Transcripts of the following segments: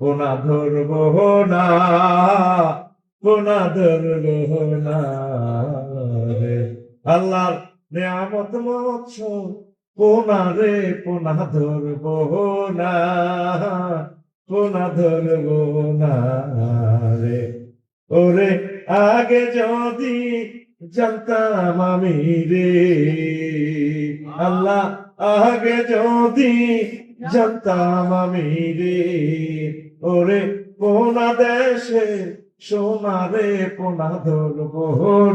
পোনা ধরব না পোনা ধরব না রে। আল্লাহর নিয়ামত মৎস পোনা রে পোনা ধরব না পোনা ধরব না রে। ওরে আগে যদি জানতাম আমি রে, আল্লাহ আগে যদি জানতাম আমি রে, ওরে পোনা দেশে, সোনা রে, পোনা ধরবো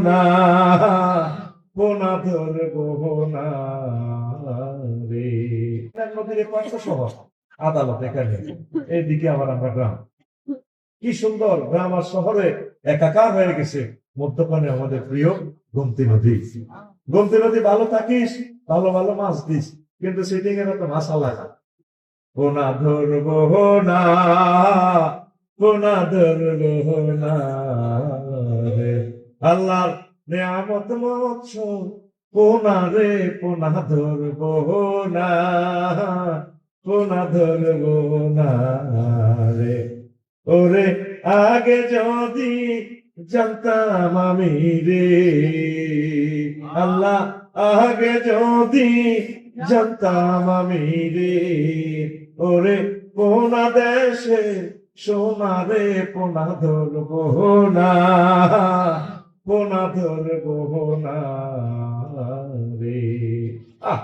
না, পোনা না রে। শহর আদালত এখানে, এইদিকে আবার আমরা গ্রাম। কি সুন্দর, গ্রাম আর শহরে একাকার হয়ে গেছে। মধ্যপানে আমাদের প্রিয় গোমতী নদী। গোমতী নদী ভালো থাকিস, ভালো ভালো মাছ দিস, কিন্তু এর তো মাছ আলাদা পোনা ধরবো না পোনা ধরবো না রে। আল্লাহর নিয়ামত মৎস পোনা রে পোনা ধরবো না পোনা ধরবো না রে। ওরে আগে যদি জানতাম আমি রে। আল্লাহ, আগে যদি জানতাম আমি রে। ওরে পোনা দেশে, সোনা রে, পোনা ধরবো না পোনা ধরবো না রে। আহ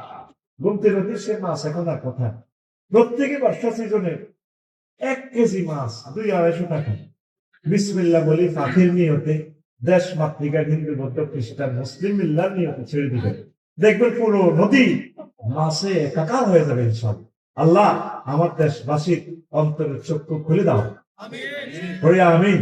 ঘুমতে নদী সে মাছ এখন আর কথা প্রত্যেকে বর্ষা সিজনে এক কেজি মাছ, দুই আড়াইশো টাকা। বিসমিল্লা বলি ফাঁকির নিয়তে দেশ মাতৃকা হিন্দু বৌদ্ধ খ্রিস্টান মুসলিম মিল্লার নিয়তে ছেড়ে দিবে দেখবেন পুরো নদী মাসে একাকার হয়ে যাবে সব আল্লাহ আমার দেশবাসীর অন্তরের চক্ষু খুলে দাও। হরিয়া আমিন।